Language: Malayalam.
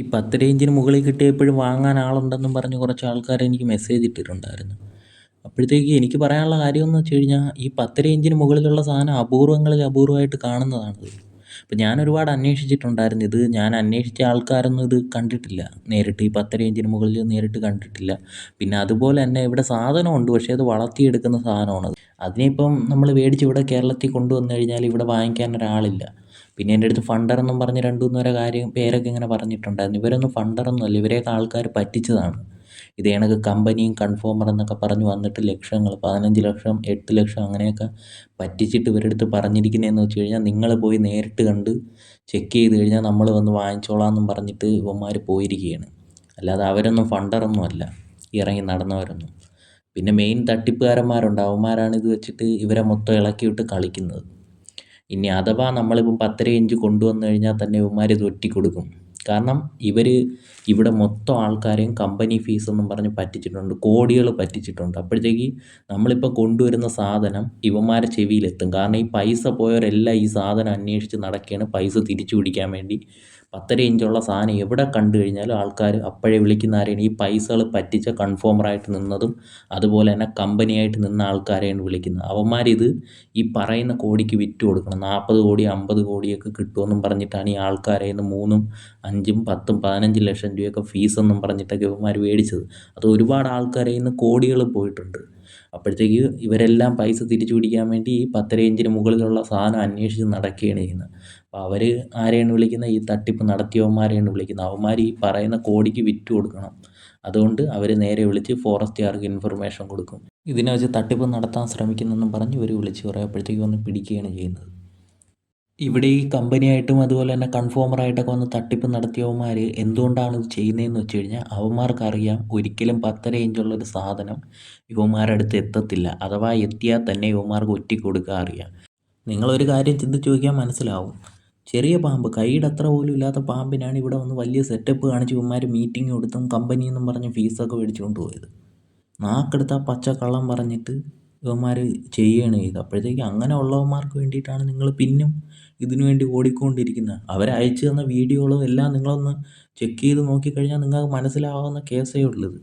ഈ പത്ത് റേഞ്ചിന് മുകളിൽ കിട്ടിയപ്പോഴും വാങ്ങാൻ ആളുണ്ടെന്നും പറഞ്ഞ് കുറച്ച് ആൾക്കാർ എനിക്ക് മെസ്സേജ് ഇട്ടിട്ടുണ്ടായിരുന്നു. അപ്പോഴത്തേക്ക് എനിക്ക് പറയാനുള്ള കാര്യം എന്ന് വെച്ച് കഴിഞ്ഞാൽ ഈ പത്ത് റേഞ്ചിന് മുകളിലുള്ള സാധനം അപൂർവങ്ങളിൽ അപൂർവമായിട്ട് കാണുന്നതാണിത്. അപ്പോൾ ഞാൻ ഒരുപാട് അന്വേഷിച്ചിട്ടുണ്ടായിരുന്നു. ഇത് ഞാൻ അന്വേഷിച്ച ആൾക്കാരൊന്നും ഇത് കണ്ടിട്ടില്ല. നേരിട്ട് ഈ പത്തര ഇഞ്ചിന് മുകളിൽ നേരിട്ട് കണ്ടിട്ടില്ല. പിന്നെ അതുപോലെ തന്നെ ഇവിടെ സാധനമുണ്ട്. പക്ഷേ അത് വളർത്തിയെടുക്കുന്ന സാധനമാണ്. അതിനിപ്പം നമ്മൾ മേടിച്ച് ഇവിടെ കേരളത്തിൽ കൊണ്ടുവന്നു കഴിഞ്ഞാൽ ഇവിടെ വാങ്ങിക്കാൻ ഒരാളില്ല. പിന്നെ എന്റെ അടുത്ത് ഫണ്ടർ എന്നും പറഞ്ഞ് രണ്ടു മൂന്നര കാര്യം പേരൊക്കെ ഇങ്ങനെ പറഞ്ഞിട്ടുണ്ടായിരുന്നു. ഇവരൊന്നും ഫണ്ടറൊന്നുമല്ല ഇവരെയൊക്കെ ആൾക്കാർ പറ്റിച്ചതാണ്. ഇത് കണക്ക് കമ്പനിയും കൺഫോമർ എന്നൊക്കെ പറഞ്ഞ് വന്നിട്ട് ലക്ഷങ്ങൾ പതിനഞ്ച് ലക്ഷം എട്ട് ലക്ഷം അങ്ങനെയൊക്കെ പറ്റിച്ചിട്ട് ഇവരുടെ അടുത്ത് പറഞ്ഞിരിക്കുന്നതെന്ന് വെച്ച് കഴിഞ്ഞാൽ നിങ്ങൾ പോയി നേരിട്ട് കണ്ട് ചെക്ക് ചെയ്ത് കഴിഞ്ഞാൽ നമ്മൾ വന്ന് വാങ്ങിച്ചോളാം എന്നും പറഞ്ഞിട്ട് ഇവന്മാർ പോയിരിക്കുകയാണ് അല്ലാതെ അവരൊന്നും ഫണ്ടറൊന്നും അല്ല ഇറങ്ങി നടന്നവരൊന്നും. പിന്നെ മെയിൻ തട്ടിപ്പുകാരന്മാരുണ്ട് അവന്മാരാണ് ഇത് വെച്ചിട്ട് ഇവരെ മൊത്തം ഇളക്കി വിട്ട് കളിക്കുന്നത്. ഇനി അഥവാ നമ്മളിപ്പം പത്തര ഇഞ്ച് കൊണ്ടുവന്നു കഴിഞ്ഞാൽ തന്നെ ഇവന്മാർ ഇത് ഒറ്റിക്കൊടുക്കും കാരണം ഇവർ ഇവിടെ മൊത്തം ആൾക്കാരെയും കമ്പനി ഫീസ് എന്നും പറഞ്ഞ് പറ്റിച്ചിട്ടുണ്ട് കോടികൾ പറ്റിച്ചിട്ടുണ്ട്. അപ്പോഴത്തേക്ക് നമ്മളിപ്പോൾ കൊണ്ടുവരുന്ന സാധനം ഇവന്മാരെ ചെവിയിലെത്തും. കാരണം ഈ പൈസ പോയവരെല്ലാം ഈ സാധനം അന്വേഷിച്ച് നടക്കുകയാണ്. പൈസ തിരിച്ചു പിടിക്കാൻ വേണ്ടി പത്തര ഇഞ്ചുള്ള സാധനം എവിടെ കണ്ടു കഴിഞ്ഞാലും ആൾക്കാർ അപ്പോഴേ വിളിക്കുന്ന ആരെയാണ്. ഈ പൈസകൾ പറ്റിച്ച കൺഫോമറായിട്ട് നിന്നതും അതുപോലെ തന്നെ കമ്പനിയായിട്ട് നിന്ന ആൾക്കാരെയാണ് വിളിക്കുന്നത്. അവന്മാരിത് ഈ പറയുന്ന കോടിക്ക് വിറ്റ് കൊടുക്കണം നാൽപ്പത് കോടി അമ്പത് കോടിയൊക്കെ കിട്ടുമെന്നും പറഞ്ഞിട്ടാണ് ഈ ആൾക്കാരെ മൂന്നും പത്തും പതിനഞ്ച് ലക്ഷം രൂപയൊക്കെ ഫീസെന്നും പറഞ്ഞിട്ടൊക്കെ ഇവന്മാർ മേടിച്ചത്. അത് ഒരുപാട് ആൾക്കാരെ ഇന്ന് കോടികൾ പോയിട്ടുണ്ട്. അപ്പോഴത്തേക്ക് ഇവരെല്ലാം പൈസ തിരിച്ചു പിടിക്കാൻ വേണ്ടി ഈ പത്തര ഇഞ്ചിന് മുകളിലുള്ള സാധനം അന്വേഷിച്ച് നടക്കുകയാണ് ചെയ്യുന്നത്. അപ്പോൾ അവർ ആരെയാണ് വിളിക്കുന്നത് ഈ തട്ടിപ്പ് നടത്തിയവന്മാരെയാണ് വിളിക്കുന്നത്. അവന്മാർ ഈ പറയുന്ന കോടിക്ക് വിറ്റ് കൊടുക്കണം. അതുകൊണ്ട് അവർ നേരെ വിളിച്ച് ഫോറസ്റ്റുകാർക്ക് ഇൻഫർമേഷൻ കൊടുക്കും. ഇതിനെ വെച്ച് തട്ടിപ്പ് നടത്താൻ ശ്രമിക്കുന്നെന്നും പറഞ്ഞ് ഇവർ വിളിച്ച് പറയുമ്പോഴത്തേക്ക് വന്ന് പിടിക്കുകയാണ് ചെയ്യുന്നത്. ഇവിടെ ഈ കമ്പനിയായിട്ടും അതുപോലെ തന്നെ കൺഫോമറായിട്ടൊക്കെ വന്ന് തട്ടിപ്പ് നടത്തിയവന്മാർ എന്തുകൊണ്ടാണ് ഇത് ചെയ്യുന്നതെന്ന് വെച്ച് കഴിഞ്ഞാൽ അവന്മാർക്കറിയാം ഒരിക്കലും പത്തര ഇഞ്ചുള്ളൊരു സാധനം യുവന്മാരടുത്ത് അടുത്ത് എത്തത്തില്ല. അഥവാ എത്തിയാൽ തന്നെ യുവന്മാർക്ക് ഒറ്റി കൊടുക്കാൻ അറിയാം. നിങ്ങളൊരു കാര്യം ചിന്തിച്ച് നോക്കിയാൽ മനസ്സിലാവും. ചെറിയ പാമ്പ് കൈയുടെ അത്ര പോലും ഇല്ലാത്ത പാമ്പിനാണ് ഇവിടെ വന്ന് വലിയ സെറ്റപ്പ് കാണിച്ച് ഇവന്മാർ മീറ്റിംഗ് കൊടുത്തും കമ്പനി എന്നും പറഞ്ഞ് ഫീസൊക്കെ മേടിച്ചുകൊണ്ട് പോയത്. നാക്കെടുത്താൽ പച്ച പറഞ്ഞിട്ട് ഇവന്മാർ ചെയ്യുകയാണ് ചെയ്തത് അപ്പോഴത്തേക്ക് അങ്ങനെ ഉള്ളവന്മാർക്ക് വേണ്ടിയിട്ടാണ് നിങ്ങൾ പിന്നും ഇതിനു വേണ്ടി ഓടിക്കൊണ്ടിരിക്കുന്നത്. അവർ അയച്ചു തന്ന വീഡിയോകളും എല്ലാം നിങ്ങളൊന്ന് ചെക്ക് ചെയ്ത് നോക്കിക്കഴിഞ്ഞാൽ നിങ്ങൾക്ക് മനസ്സിലാവുന്ന കേസേ ഉള്ളത്